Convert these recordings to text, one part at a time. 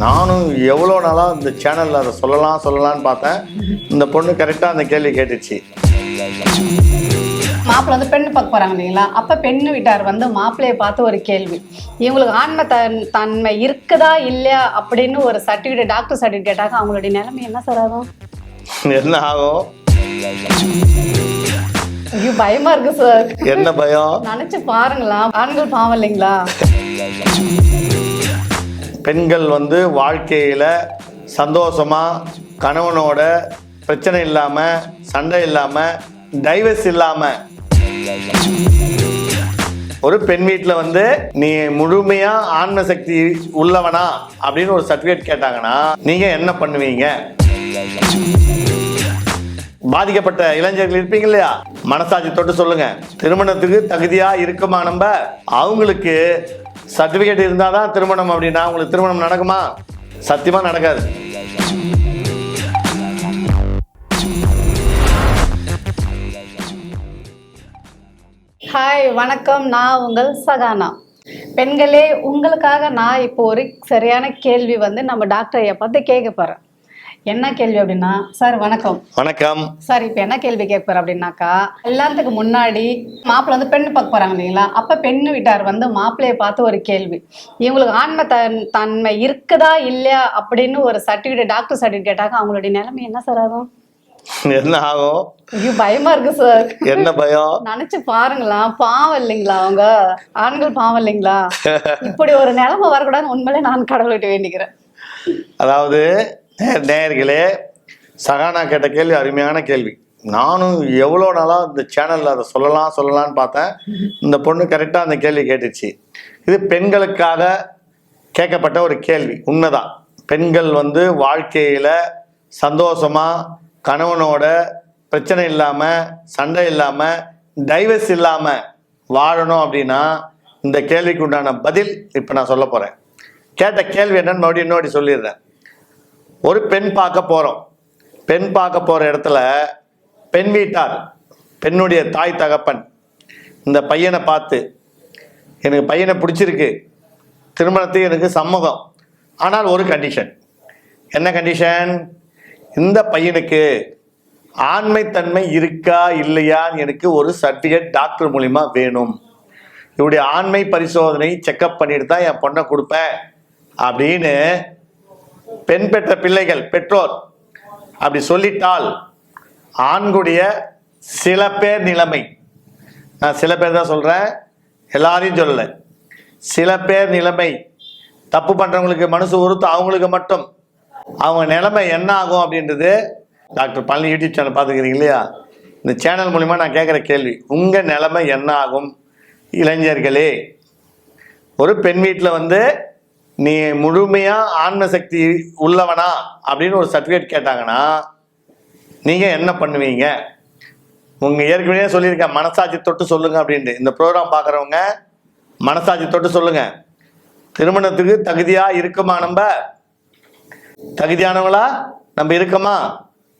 நானும் எவ்வளோ நாளாக இந்த சேனலில் அதை சொல்லலாம் சொல்லலாம்னு பார்த்தேன். இந்த பொண்ணு கரெக்டாக அந்த கேள்வி கேட்டுச்சு. மாப்பிள்ளை வந்து பெண்ணு பார்க்க போறாங்க இல்லைங்களா? அப்ப பெண்ணு வீட்டார் வந்து மாப்பிள்ளையை பார்த்து ஒரு கேள்வி. இவங்களுக்கு ஆன்ம தன் தன்மை இருக்குதா இல்லையா அப்படின்னு ஒரு சர்டிஃபிகேட் டாக்டர் சர்டிஃபிகேட் கேட்டாக்க அவங்களுடைய நிலைமை என்ன சார் ஆகும்? என்ன ஆகும்? ஐயோ பயமா இருக்கு சார் என்ன பயம்? நினைச்சு பாருங்களா ஆண்கள் பாவம் இல்லைங்களா? பெண்கள் வந்து வாழ்க்கையில் சந்தோஷமாக கணவனோட பிரச்சனை இல்லாமல் சண்டை இல்லாமல் டைவர்ஸ் இல்லாமல் ஒரு பெண் வீட்டில் வந்து நீ முழுமையாக ஆன்ம சக்தி உள்ளவனா? அப்படின்னு ஒரு சர்டிஃபிகேட் கேட்டாங்கன்னா நீங்கள் என்ன பண்ணுவீங்க? பாதிக்கப்பட்ட இளைஞர்கள் இருப்பீங்க இல்லையா? மனசாட்சி தொட்டு சொல்லுங்க. திருமணத்துக்கு தகுதியா இருக்குமா நம்ம? அவங்களுக்கு சர்டிஃபிகேட் இருந்தால் தான் திருமணம் அப்படின்னா உங்களுக்கு திருமணம் நடக்குமா? சத்தியமாக நடக்காது. ஹாய் வணக்கம். நான் உங்கள் சகானா. பெண்களே உங்களுக்காக நான் இப்போ ஒரு சரியான கேள்வி வந்து நம்ம டாக்டர் ஐயா பார்த்து கேட்க போகிறேன் என்ன கேள்வி அப்படின்னா சார் வணக்கம். வணக்கம். சார் இப்போ என்ன கேள்வி கேட்பார் அப்படின்னாக்கா கல்யாணத்துக்கு முன்னாடி மாப்பிள்ளை வந்து பெண்ணு பார்க்க போறாங்க இல்லைங்களா? அப்ப பெண்ணு வீட்டார் வந்து மாப்பிள்ளையை பார்த்து ஒரு கேள்வி. இவங்களுக்கு ஆன்ம தன் தன்மை இருக்குதா இல்லையா அப்படின்னு ஒரு சர்டிஃபிகேட் டாக்டர் சர்டிஃபிகேட் கேட்டாக்க அவங்களுடைய நிலைமை என்ன சார் ஆகும்? என்ன ஆகும்? ஐயோ பயமா இருக்கு சார். என்ன பயம்? நினைச்சு பாருங்களா பாவம் இல்லைங்களா அவங்க? ஆண்கள் பாவம் இல்லைங்களா? இப்படி ஒரு நிலைமை வரக்கூடாதுன்னு உண்மையிலே நான் கடவுள்கிட்ட வேண்டிக்கிறேன். அதாவது நேயர்களே சகானா கேட்ட கேள்வி அருமையான கேள்வி. நானும் எவ்வளோ நாளாக இந்த சேனலில் அதை சொல்லலாம் சொல்லலாம்னு பார்த்தேன். இந்த பொண்ணு கரெக்டாக அந்த கேள்வி கேட்டுச்சு. இது பெண்களுக்காக கேட்கப்பட்ட ஒரு கேள்வி. உண்மைதான். பெண்கள் வந்து வாழ்க்கையில் சந்தோஷமாக கணவனோட பிரச்சனை இல்லாமல் சண்டை இல்லாமல் டைவர்ஸ் இல்லாமல் வாழணும் அப்படின்னா இந்த கேள்விக்கு உண்டான பதில் இப்போ நான் சொல்ல போகிறேன் கேட்ட கேள்வி என்னன்னு மறுபடியும் இன்னொரு சொல்லிடுறேன். ஒரு பெண் பார்க்க போகிறோம் பெண் பார்க்க போகிற இடத்துல பெண் வீட்டார் பெண்ணுடைய தாய் தகப்பன் இந்த பையனை பார்த்து எனக்கு பையனை பிடிச்சிருக்கு. திருமணத்துக்கு எனக்கு சம்மதம். ஆனால் ஒரு கண்டிஷன் என்ன கண்டிஷன் இந்த பையனுக்கு ஆண்மைத்தன்மை இருக்கா இல்லையான்னு எனக்கு ஒரு சர்டிஃபிகேட் டாக்டர் மூலிமா வேணும். இவருடைய ஆண்மை பரிசோதனை செக்கப் பண்ணிட்டு தான் என் பொண்ணை கொடுப்பேன் அப்படின்னு பெண் பெற்ற பிள்ளைகள் பெற்றோர் அப்படி சொல்லிட்டால் ஆண்குடைய சில பேர் நிலைமை. நான் சில பேர் தான் சொல்கிறேன் எல்லாரையும் சொல்லலை. சில பேர் நிலைமை. தப்பு பண்ணுறவங்களுக்கு மனசு உறுத்து அவங்களுக்கு மட்டும். அவங்க நிலைமை என்ன ஆகும் அப்படின்றது டாக்டர் பழனி யூடியூப் சேனல் பார்த்துக்கிறீங்க இல்லையா? இந்த சேனல் மூலிமா நான் கேட்குற கேள்வி உங்கள் நிலைமை என்ன ஆகும்? இளைஞர்களே ஒரு பெண் வீட்டில் வந்து நீ முழுமையாக ஆன்ம சக்தி உள்ளவனா அப்படின்னு ஒரு சர்டிஃபிகேட் கேட்டாங்கன்னா நீங்கள் என்ன பண்ணுவீங்க? உங்கள் ஏற்கனவே சொல்லியிருக்கேன் மனசாட்சி தொட்டு சொல்லுங்க அப்படின்ட்டு. இந்த ப்ரோக்ராம் பார்க்குறவங்க மனசாட்சி தொட்டு சொல்லுங்க. திருமணத்துக்கு தகுதியாக இருக்குமா நம்ம? தகுதியானவங்களா? நம்ம இருக்கோமா?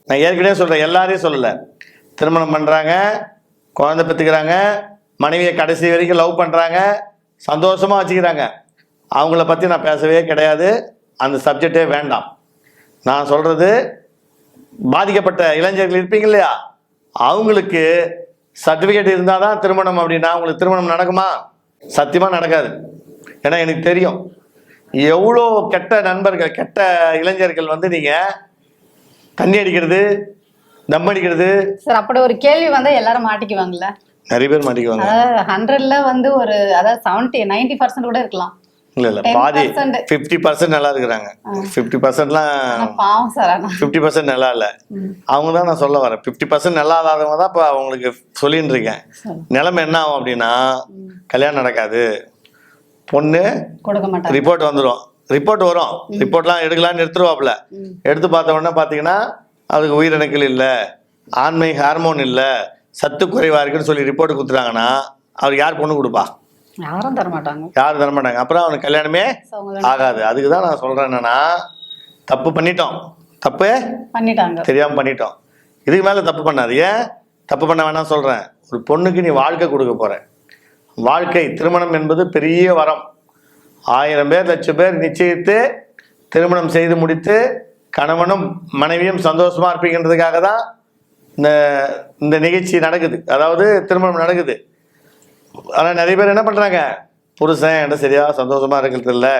நான் ஏற்கனவே சொல்கிறேன் எல்லாரையும் சொல்லலை. திருமணம் பண்ணுறாங்க குழந்தை பெற்றுக்கிறாங்க மனைவியை கடைசி வரைக்கும் லவ் பண்ணுறாங்க சந்தோஷமாக வச்சுக்கிறாங்க. அவங்கள பற்றி நான் பேசவே கிடையாது. அந்த சப்ஜெக்டே வேண்டாம். நான் சொல்கிறது பாதிக்கப்பட்ட இளைஞர்கள் இருப்பீங்க இல்லையா? அவங்களுக்கு சர்டிஃபிகேட் இருந்தால் தான் திருமணம் அப்படின்னா அவங்களுக்கு திருமணம் நடக்குமா? சத்தியமாக நடக்காது. ஏன்னா எனக்கு தெரியும். எவ்வளோ கெட்ட நண்பர்கள் கெட்ட இளைஞர்கள் வந்து நீங்கள் தண்ணி அடிக்கிறது தம் அடிக்கிறது. சார் அப்படி ஒரு கேள்வி வந்தா எல்லாரும் மாட்டிக்குவாங்கல்ல? நிறைய பேர் மாட்டிக்குவாங்க. ஹண்ட்ரட்ல வந்து ஒரு அதாவது செவன்டி நைன்டி பர்சன்ட் கூட இருக்கலாம். இல்லை இல்லை 10% பாதி ஃபிஃப்டி பர்சன்ட் நல்லா இருக்கிறாங்க. ஃபிஃப்டி பர்சன்ட்லாம் ஃபிஃப்டி பர்சன்ட் நல்லா இல்லை. அவங்க தான் நான் சொல்ல வரேன். ஃபிஃப்டி பர்சன்ட் நல்லா இல்லாதவங்க தான் இப்போ அவங்களுக்கு சொல்லின்னு இருக்கேன். நிலைமை என்ன ஆகும் அப்படின்னா கல்யாணம் நடக்காது. பொண்ணு ரிப்போர்ட் வந்துடும் ரிப்போர்ட் வரும். ரிப்போர்ட்லாம் எடுக்கலான்னு எடுத்துருவாப்புல. எடுத்து பார்த்த உடனே பார்த்தீங்கன்னா அதுக்கு உயிரணுக்கள் இல்லை ஆண்மை ஹார்மோன் இல்லை சத்து குறைவாக இருக்குன்னு சொல்லி ரிப்போர்ட் கொடுத்துட்டாங்கன்னா அவருக்கு யார் பொண்ணு கொடுப்பா? யாரும் தர மாட்டாங்க யாரும் தர மாட்டாங்க அப்புறம் அவனுக்கு கல்யாணமே ஆகாது. அதுக்கு தான் நான் சொல்கிறேன் என்னன்னா தப்பு பண்ணிட்டோம். தப்பு? பண்ணிட்டாங்க. தெரியாமல் பண்ணிட்டோம். இதுக்கு மேலே தப்பு பண்ணாது ஏன் தப்பு பண்ண வேணாம் சொல்கிறேன் ஒரு பொண்ணுக்கு நீ வாழ்க்கை கொடுக்க போகிற வாழ்க்கை திருமணம் என்பது பெரிய வரம். ஆயிரம் பேர் லட்சம் பேர் நிச்சயித்து திருமணம் செய்து முடித்து கணவனும் மனைவியும் சந்தோஷமா இருப்பீங்கன்றதுக்காக தான் இந்த இந்த நிகழ்ச்சி நடக்குது. அதாவது திருமணம் நடக்குது. ஆனால் நிறைய பேர் என்ன பண்ணுறாங்க புருஷன் என்கிட்ட சரியா சந்தோஷமா இருக்கிறது இல்லை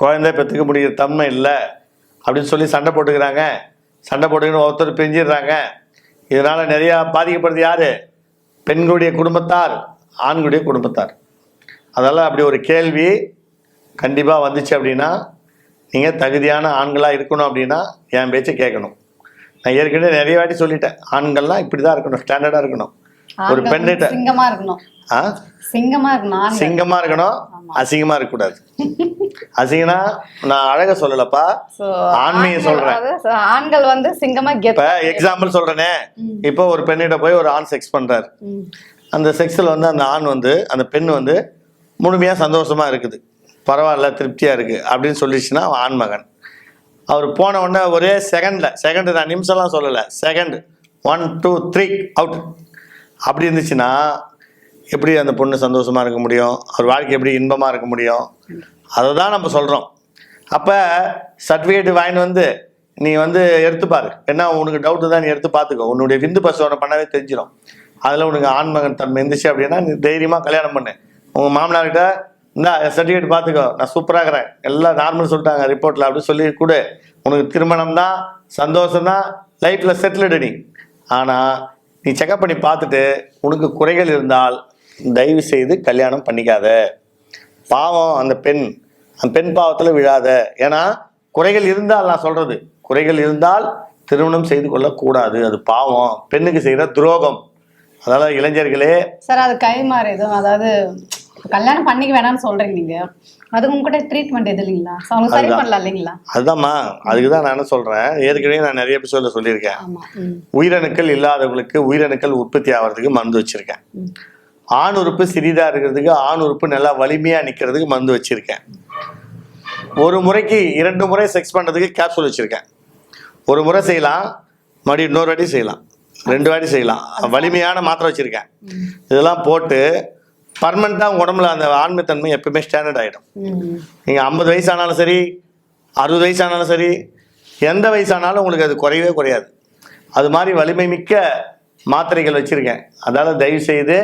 குழந்தை பெற்றுக்க முடிகிற தன்மை இல்லை. அப்படின்னு சொல்லி சண்டை போட்டுக்கிறாங்க. சண்டை போட்டுக்கின்னு ஒருத்தர் பிரிஞ்சிடுறாங்க இதனால் நிறையா பாதிக்கப்படுறது யார்? பெண்களுடைய குடும்பத்தார் ஆண்களுடைய குடும்பத்தார். அதனால் அப்படி ஒரு கேள்வி கண்டிப்பாக வந்துச்சு அப்படின்னா நீங்கள் தகுதியான ஆண்களாக இருக்கணும் அப்படின்னா என் பேச்சை கேட்கணும். நான் ஏற்கனவே நிறைய வாட்டி சொல்லிட்டேன். ஆண்கள்லாம் இப்படி தான் இருக்கணும் ஸ்டாண்டர்டாக இருக்கணும். ஒரு பெண்ணிட்ட சிங்கமா இருக்கணும் ஆ சிங்கமா இருக்கணும் அசிங்கமா இருக்கக்கூடாது. அசிங்கனா நான் அழக சொல்லலப்பா. ஆண்மையை சொல்றேன். ஆண்கள் வந்து சிங்கமா இப்ப எக்ஸாம்பிள் சொல்றேனே. இப்போ ஒரு பெண்ணிட்ட போய் ஒரு ஆண் செக்ஸ் பண்றாரு. அந்த செக்ஸில் வந்து அந்த ஆண் வந்து அந்த பெண் வந்து முழுமையாக சந்தோஷமா இருக்குது. பரவாயில்ல திருப்தியாக இருக்கு அப்படின்னு சொல்லிடுச்சுன்னா அவன் ஆண்மகன் அவர் போன உடனே ஒரே செகண்டில் செகண்டு நான் நிமிஷம்லாம் சொல்லலை second one two three out அப்படி இருந்துச்சுன்னா எப்படி அந்த பொண்ணு சந்தோஷமாக இருக்க முடியும்? அவர் வாழ்க்கை எப்படி இன்பமாக இருக்க முடியும்? அதை தான் நம்ம சொல்கிறோம் அப்போ சர்டிஃபிகேட் வாங்கிட்டு வந்து நீ வந்து எடுத்துப்பாரு என்ன உனக்கு டவுட்டு தான் நீ எடுத்து பார்த்துக்கோ உன்னுடைய விந்து பரிசோதனை பண்ணவே தெரிஞ்சிடும் அதில் உனக்கு ஆண்மகன் தன்மை இருந்துச்சு அப்படின்னா நீ தைரியமாக கல்யாணம் பண்ணு. உங்கள் மாமனார்கிட்ட இந்த சர்டிஃபிகேட் பார்த்துக்கோ நான் சூப்பராக இருக்கிறேன். எல்லாம் நார்மல் சொல்லிட்டாங்க ரிப்போர்ட்டில் அப்படின்னு சொல்லி கூட. உனக்கு திருமணம் தான் சந்தோஷம் தான் லைஃப்பில் செட்டில்டு நீ. ஆனால் நீ செக்அப் பண்ணி பார்த்துட்டு உனக்கு குறைகள் இருந்தால் தயவு செய்து கல்யாணம் பண்ணிக்காத. பாவம் அந்த பெண். அந்த பெண் பாவத்தில் விழாத. ஏன்னா குறைகள் இருந்தால் நான் சொல்றது. குறைகள் இருந்தால் திருமணம் செய்து கொள்ளக்கூடாது. அது பாவம். பெண்ணுக்கு செய்கிற துரோகம். அதனால இளைஞர்களே சார் அது கை மாறு எதுவும் அதாவது கல்யாணம் பண்ணிக்க வேணாம்னு சொல்றீங்க நீங்க. அதுக்கு உங்ககிட்ட ட்ரீட்மெண்ட் எது இல்லைங்களா? அவங்க சரி. பண்ணலாம் இல்லைங்களா? அதுதான்மா அதுக்கு தான் நான் என்ன சொல்கிறேன் ஏற்கனவே நான் நிறைய எபிசோடில் சொல்லியிருக்கேன். உயிரணுக்கள் இல்லாதவங்களுக்கு உயிரணுக்கள் உற்பத்தி ஆகிறதுக்கு மருந்து வச்சுருக்கேன். ஆண் உறுப்பு சிறிதாக இருக்கிறதுக்கு ஆண் உறுப்பு நல்லா வலிமையாக நிற்கிறதுக்கு மருந்து வச்சுருக்கேன். ஒரு முறைக்கு இரண்டு முறை செக்ஸ் பண்ணுறதுக்கு கேப்சூல் வச்சுருக்கேன். ஒரு முறை செய்யலாம் மறுபடியும் இன்னொரு வாட்டி செய்யலாம். ரெண்டு வாட்டி செய்யலாம். வலிமையான மாத்திரை வச்சுருக்கேன். இதெல்லாம் போட்டு பர்மனெண்ட்டாக உடம்புல அந்த ஆண்மைத்தன்மை எப்பவுமே ஸ்டாண்டர்ட் ஆகிடும் நீங்கள் ஐம்பது வயசானாலும் சரி அறுபது வயசானாலும் சரி எந்த வயசானாலும் உங்களுக்கு அது குறையவே குறையாது. அது மாதிரி வலிமை மிக்க மாத்திரைகள் வச்சுருக்கேன். அதால் தயவு செய்து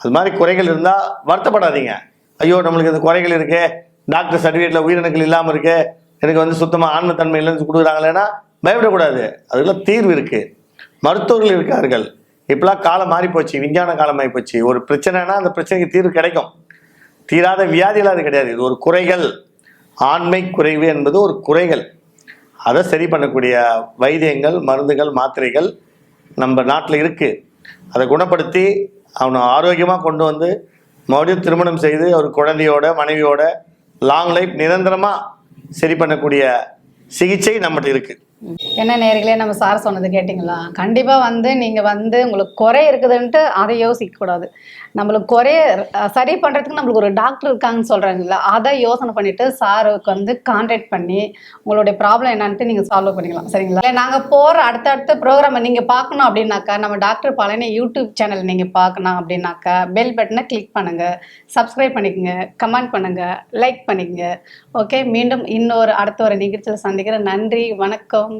அது மாதிரி குறைகள் இருந்தால் வருத்தப்படாதீங்க. ஐயோ நம்மளுக்கு இந்த குறைகள் இருக்கு. டாக்டர் சர்டிஃபிகேட்டில் உயிரினங்கள் இல்லாமல் இருக்கு. எனக்கு வந்து சுத்தமாக ஆன்மத்தன்மை இல்லைன்னு கொடுக்குறாங்களேன்னா பயப்படக்கூடாது. அதுக்கெல்லாம் தீர்வு இருக்குது மருத்துவர்கள் இருக்கார்கள். இப்பெல்லாம் காலம் மாறி போச்சு விஞ்ஞான காலம் ஆகி போச்சு ஒரு பிரச்சனைனா அந்த பிரச்சனைக்கு தீர்வு கிடைக்கும். தீராத வியாதியெல்லாம் அது கிடையாது. இது ஒரு குறைகள். ஆண்மை குறைவு என்பது ஒரு குறைகள். அதை சரி பண்ணக்கூடிய வைத்தியங்கள் மருந்துகள் மாத்திரைகள் நம்ம நாட்டில் இருக்குது அதை குணப்படுத்தி அவனை ஆரோக்கியமாக கொண்டு வந்து மறுபடியும் திருமணம் செய்து ஒரு குழந்தையோட மனைவியோட லாங் லைஃப் நிரந்தரமாக சரி பண்ணக்கூடிய சிகிச்சை நம்மகிட்ட இருக்குது என்ன நேர்களே நம்ம சார் சொன்னது கேட்டிங்களா? கண்டிப்பாக வந்து நீங்கள் வந்து உங்களுக்கு குறை இருக்குதுன்ட்டு அதை யோசிக்கக்கூடாது. நம்மளுக்கு குறைய சரி பண்ணுறதுக்கு நம்மளுக்கு ஒரு டாக்டர் இருக்காங்கன்னு சொல்கிறாங்கல்ல அதை யோசனை பண்ணிட்டு சாருக்கு வந்து கான்டாக்ட் பண்ணி உங்களுடைய ப்ராப்ளம் என்னன்ட்டு நீங்கள் சால்வ் பண்ணிக்கலாம். சரிங்களா? இல்லை நாங்கள் போகிற அடுத்தடுத்த ப்ரோக்ராமை நீங்கள் பார்க்கணும் அப்படின்னாக்கா நம்ம டாக்டர் பழனி யூடியூப் சேனல் நீங்கள் பார்க்கணும் அப்படின்னாக்கா பெல் பட்டனை கிளிக் பண்ணுங்கள் சப்ஸ்கிரைப் பண்ணிக்கங்க. கமெண்ட் பண்ணுங்கள் லைக் பண்ணிக்கங்க. ஓகே மீண்டும் இன்னொரு அடுத்த ஒரு நிகழ்ச்சியில் சந்திக்கிறேன். நன்றி. வணக்கம்.